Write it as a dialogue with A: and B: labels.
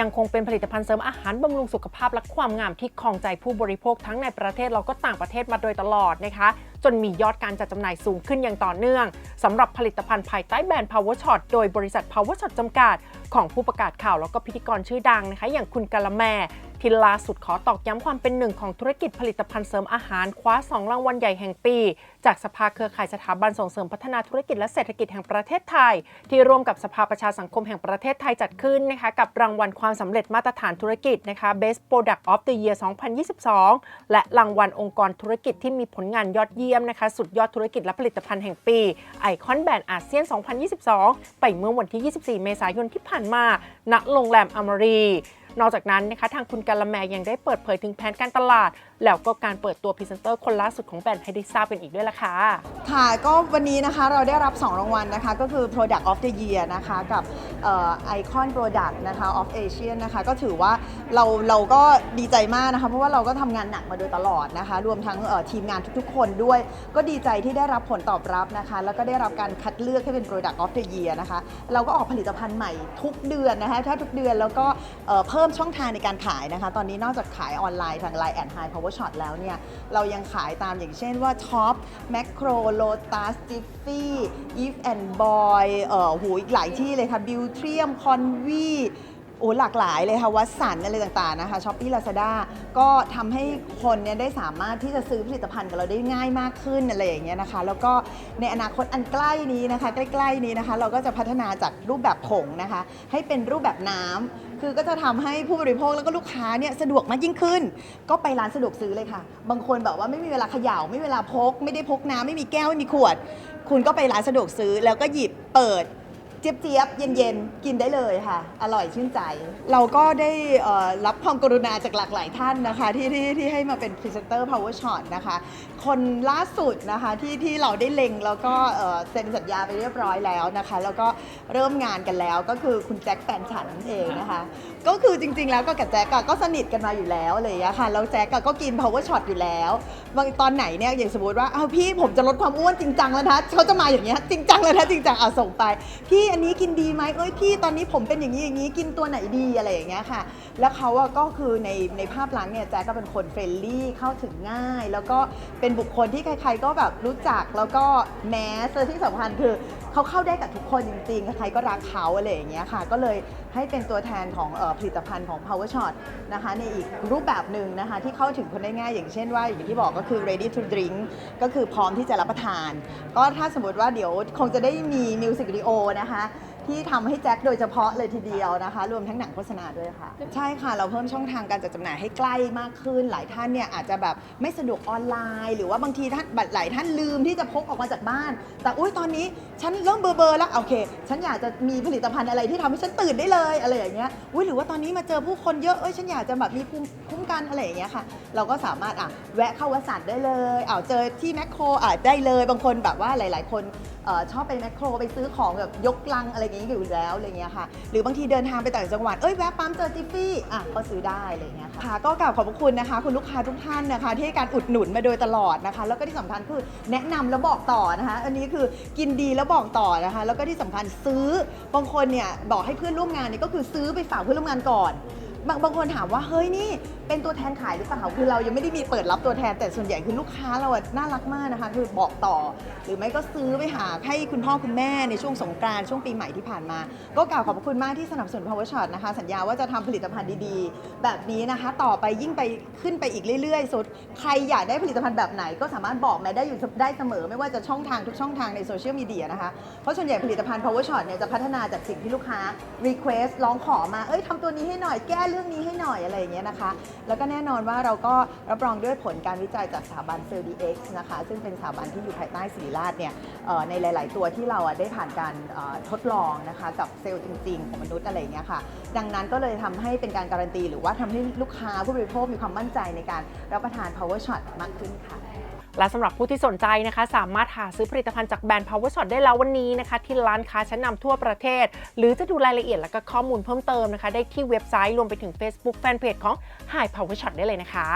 A: ยังคงเป็นผลิตภัณฑ์เสริมอาหารบำรุงสุขภาพและความงามที่ครองใจผู้บริโภคทั้งในประเทศเราก็ต่างประเทศมาโดยตลอดนะคะ จนมียอดการจัดจำหน่ายสูงขึ้นอย่างต่อเนื่องสำหรับผลิตภัณฑ์ภายใต้แบรนด์ Power Shot โดยบริษัท Power Shot จำกัด ของผู้ประกาศข่าวแล้วก็พิธีกรชื่อดังนะคะ อย่างคุณกะละแมที่ล่าสุดขอตอกย้ำความเป็นหนึ่งของธุรกิจผลิตภัณฑ์เสริมอาหาร คว้า 2 รางวัลใหญ่แห่งปี จากสภาเครือข่ายสถาบันส่งเสริมพัฒนาธุรกิจและเศรษฐกิจแห่งประเทศไทย ที่ร่วมกับสภาประชาสังคมแห่งประเทศไทยจัดขึ้นนะคะกับรางวัลความสำเร็จมาตรฐานธุรกิจนะคะ Best Product of the Year 2022 และรางวัลองค์กรธุรกิจที่มีผลงานยอดเยี่ยมนะคะ สุดยอดธุรกิจและผลิตภัณฑ์แห่งปีไอคอนแบรนด์อาเซียน 2022 ไปเมื่อวันที่ 24 เมษายนที่ผ่านมา ณ โรงแรมอมรีนอกจากนั้นนะคะทางคุณกาละแมยังได้เปิดเผยถึงแผนการตลาด แล้วก็การเปิดตัวพรีเซนเตอร์คนล่าสุดของแบรนด์ให้ได้ทราบกันอีกด้วยล่ะค่ะ
B: ค่ะ ก็วันนี้นะคะเราได้รับ 2 รางวัลนะคะ ก็คือ Product of the Year นะคะกับเอ่อ Icon Product นะคะ of Asia นะคะก็ถือว่าเราเราก็ดีใจมากนะคะ เพราะว่าเราก็ทำงานหนักมาโดยตลอดนะคะ รวมทั้งทีมงานทุกๆ คนด้วย ก็ดีใจที่ได้รับผลตอบรับนะคะ แล้วก็ได้รับการคัดเลือกให้เป็น Product of the Year นะคะ เราก็ออกผลิตภัณฑ์ใหม่ทุกเดือนนะคะถ้าทุกเดือนแล้วก็เอ่อเพิ่มช่องทางในการขายนะคะ ตอนนี้นอกจากขายออนไลน์ทาง Line and High Power ช็อตแล้วเนี่ย เรายังขายตามอย่างเช่นว่าท็อปแมคโครโลตัสจิฟฟี่อีฟแอนด์บอยเอ่อหูอีกหลายที่เลยค่ะบิวเทียมคอนวี โอ้หลากหลายเลยค่ะวัสันอะไรต่างๆนะคะช้อปปี้ลาซาด้าก็ทำให้คนเนี่ยได้สามารถที่จะซื้อผลิตภัณฑ์กับเราได้ง่ายมากขึ้นอะไรอย่างเงี้ยนะคะ แล้วก็ในอนาคตอันใกล้นี้นะคะ ใกล้ๆนี้นะคะ เราก็จะพัฒนาจากรูปแบบผงนะคะ ให้เป็นรูปแบบน้ำคือก็จะทำให้ผู้บริโภคแล้วก็ลูกค้าเนี่ยสะดวกมากยิ่งขึ้น ก็ไปร้านสะดวกซื้อเลยค่ะ บางคนแบบว่าไม่มีเวลาเขย่าไม่เวลาพก ไม่ได้พกน้ำไม่มีแก้วไม่มีขวด คุณก็ไปร้านสะดวกซื้อแล้วก็หยิบเปิด เจี๊ยบเจี๊ยบเย็นๆ กินได้เลยค่ะ อร่อยชื่นใจ เราก็ได้รับความกรุณาจากหลากหลายท่านนะคะ ที่ที่ที่ให้มาเป็นพรีเซนเตอร์ Power Shot นะคะ คนล่าสุดนะคะที่ที่เราได้เล็งแล้วก็เซ็นสัญญาไปเรียบร้อยแล้วนะคะ แล้วก็เริ่มงานกันแล้วก็คือคุณแจ็คแฟนฉันเองนะคะ ก็คือจริงๆ แล้วก็กับแจ็คก็สนิทกันมาอยู่แล้วอะไรอย่างเลยค่ะแล้วแจ็คก็กิน power shot อยู่แล้วบางตอนไหนเนี่ยอย่างสมมติว่าอ้าพี่ผมจะลดความอ้วนจริงจังแล้วนะเขาจะมาอย่างเงี้ยจริงจังเลยนะจริงจังเอาส่งไปพี่อันนี้กินดีไหมเอ้ยพี่ตอนนี้ผมเป็นอย่างนี้อย่างนี้กินตัวไหนดีอะไรอย่างเงี้ยค่ะ แล้วเขาอะก็คือในในภาพลักษณ์เนี่ยแจ็คก็เป็นคนเฟรนลี่เข้าถึงง่าย แล้วก็เป็นบุคคลที่ใครๆก็แบบรู้จักแล้วก็แมสที่สำคัญคือเขาเข้าได้กับทุกคนจริงๆ ใครก็รักเขาอะไรอย่างเงี้ยค่ะ ก็เลยให้เป็นตัวแทนของออผลิตภัณฑ์ของ Power Shot นะคะในอีกรูปแบบหนึ่งนะคะที่เข้าถึงคนได้ง่ายอย่างเช่นว่าอย่างที่บอกก็คือ ready to drink ก็คือพร้อมที่จะรับประทาน ก็ถ้าสมมติว่าเดี๋ยวคงจะได้มีมิวสิกวิดีโอนะคะ ที่ทำให้แจ็คโดยเฉพาะเลยทีเดียวนะคะ รวมทั้งหนังโฆษณาด้วยค่ะ ใช่ค่ะ เราเพิ่มช่องทางการจัดจำหน่ายให้ใกล้มากขึ้น หลายท่านเนี่ยอาจจะแบบไม่สะดวกออนไลน์ หรือว่าบางทีท่านหลายท่านลืมที่จะพกออกมาจากบ้าน แต่อุ้ยตอนนี้ฉันเริ่มเบอร์เบอร์แล้วโอเค ฉันอยากจะมีผลิตภัณฑ์อะไรที่ทำให้ฉันตื่นได้เลยอะไรอย่างเงี้ยอุ้ยหรือว่าตอนนี้มาเจอผู้คนเยอะเอ้ยฉันอยากจะแบบมีภูมิคุ้มกันอะไรอย่างเงี้ยค่ะ เราก็สามารถอะแวะเข้าวัดสันได้เลยอ่าเจอที่แมคโครอะได้เลยบางคนแบบว่าหลาย ๆ คนเอ่อ ชอบไปแมคโครไปซื้อของแบบยกลังอะไรอย่างงี้อยู่แล้วอะไรเงี้ยค่ะ หรือบางทีเดินทางไปต่างจังหวัดเอ้ยแวะปั๊มเจอจิฟฟี่อะก็ซื้อได้อะไรเงี้ยค่ะค่ะก็กล่าวขอบพระคุณนะคะ คุณลูกค้าทุกท่านนะคะ ที่ให้การอุดหนุนมาโดยตลอดนะคะ แล้วก็ที่สำคัญคือแนะนำแล้วบอกต่อนะคะ อันนี้คือกินดีแล้วบอกต่อนะคะ แล้วก็ที่สำคัญซื้อบางคนเนี่ยบอกให้เพื่อนร่วมงานเนี่ยก็คือซื้อไปฝากเพื่อนร่วมงานก่อน บางบางคนถามว่าเฮ้ยนี่เป็นตัวแทนขายหรือเปล่าคือเรายังไม่ได้มีเปิดรับตัวแทนแต่ส่วนใหญ่คือลูกค้าเราอะน่ารักมากนะคะ คือบอกต่อ หรือไม่ก็ซื้อไปหาให้คุณพ่อคุณแม่ในช่วงสงกรานต์ช่วงปีใหม่ที่ผ่านมา ก็กล่าวขอบคุณมากที่สนับสนุน Power Shot นะคะ สัญญาว่าจะทำผลิตภัณฑ์ดีๆ แบบนี้นะคะ ต่อไปยิ่งไปขึ้นไปอีกเรื่อยๆสุดใครอยากได้ผลิตภัณฑ์แบบไหน ก็สามารถบอกแม่ได้อยู่ได้เสมอ ไม่ว่าจะช่องทางทุกช่องทางในโซเชียลมีเดียนะคะเพราะส่วนใหญ่ผลิตภัณฑ์ Power Shot เนี่ยจะพัฒนาจากสิ่งที่ลูกค้า request ร้องขอมาเอ้ยทำตัวนี้ให้หน่อยแก้เรื่องนี้ให้หน่อยอะไรอย่างเงี้ยนะคะ แล้วก็แน่นอนว่าเราก็รับรองด้วยผลการวิจัยจากสถาบันเซลดีเอ็กซ์นะคะ ซึ่งเป็นสถาบันที่อยู่ภายใต้ศิริราชเนี่ยในหลาย ๆ ตัวที่เราได้ผ่านการทดลองนะคะกับเซลล์จริง ๆ ของมนุษย์อะไรเงี้ยค่ะ ดังนั้นก็เลยทำให้เป็นการการันตี หรือว่าทำให้ลูกค้าผู้บริโภคมีความมั่นใจในการรับประทาน Power Shot มากขึ้นค่ะ
A: และสำหรับผู้ที่สนใจนะคะ สามารถหาซื้อผลิตภัณฑ์จากแบรนด์ Power Shot ได้แล้ววันนี้นะคะ ที่ร้านค้าชั้นนำทั่วประเทศ หรือจะดูรายละเอียดและก็ข้อมูลเพิ่มเติมนะคะ ได้ที่เว็บไซต์รวมไปถึง Facebook Fanpage ของ High Power Shot ได้เลยนะคะ